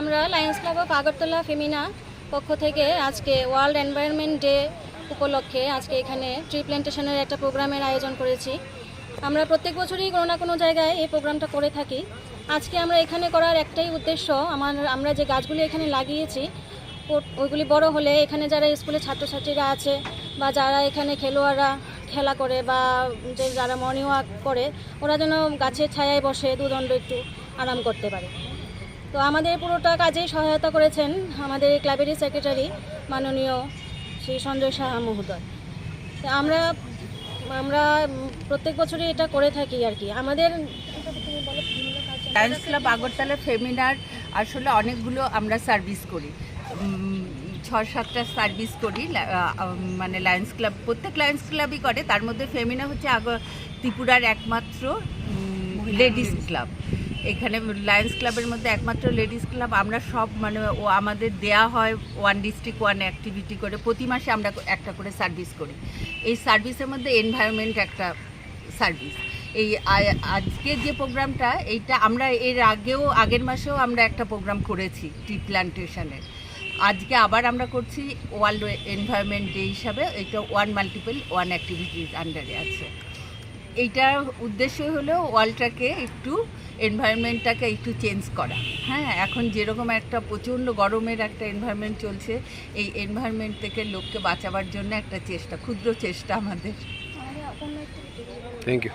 আমরা Lions Club of Agartala Femina পক্ষ থেকে আজকে ওয়ার্ল্ড এনভায়রনমেন্ট ডে উপলক্ষে আজকে এখানে ট্রি প্ল্যান্টেশনের একটা প্রোগ্রামের আয়োজন করেছি। আমরা প্রত্যেক বছরই কোনো না কোনো জায়গায় এই প্রোগ্রামটা করে থাকি। আজকে আমরা এখানে করার একটাই উদ্দেশ্য, আমার, আমরা যে গাছগুলি এখানে লাগিয়েছি ওইগুলি বড় হলে এখানে যারা স্কুলে ছাত্রছাত্রীরা আছে বা যারা এখানে খেলোয়াড়রা খেলা করে বা যে যারা মর্নিং ওয়াক করে, ওরা যেন গাছের ছায়ায় বসে দুদণ্ড একটু আরাম করতে পারে। তো আমাদের পুরোটা কাজেই সহায়তা করেছেন আমাদের এই ক্লাবেরই সেক্রেটারি মাননীয় শ্রী সঞ্জয় সাহা মহোদয়। তো আমরা আমরা প্রত্যেক বছরই এটা করে থাকি আর কি। আমাদের লায়ন্স ক্লাব আগরতলা ফেমিনার আসলে অনেকগুলো আমরা সার্ভিস করি। ছ সাতটা সার্ভিস করি মানে লায়ন্স ক্লাব প্রত্যেক লায়ন্স ক্লাবই করে। তার মধ্যে ফেমিনা হচ্ছে আগ ত্রিপুরার একমাত্র লেডিস ক্লাব এখানে লায়ন্স ক্লাবের মধ্যে একমাত্র লেডিস ক্লাব আমরা সব মানে ও আমাদের দেয়া হয় ওয়ান ডিস্ট্রিক্ট ওয়ান অ্যাক্টিভিটি করে। প্রতি মাসে আমরা একটা করে সার্ভিস করি। এই সার্ভিসের মধ্যে এনভায়রনমেন্ট একটা সার্ভিস এই আ- আজকের যে প্রোগ্রামটা এইটা আমরা এর আগেও, আগের মাসেও আমরা একটা প্রোগ্রাম করেছি টি প্ল্যান্টেশনের আজকে আবার আমরা করছি ওয়ার্ল্ড এনভায়রনমেন্ট ডে হিসাবে। এটা ওয়ান মাল্টিপল ওয়ান অ্যাক্টিভিটিস আন্ডারে আছে। এইটার উদ্দেশ্য হলো ওয়ালটাকে একটু এনভায়রনমেন্টটাকে একটু চেঞ্জ করা। হ্যাঁ এখন যেরকম একটা প্রচণ্ড গরমের একটা এনভায়রনমেন্ট চলছে, এই এনভায়রনমেন্ট থেকে লোককে বাঁচাবার জন্য একটা চেষ্টা, ক্ষুদ্র চেষ্টা আমাদের। Thank you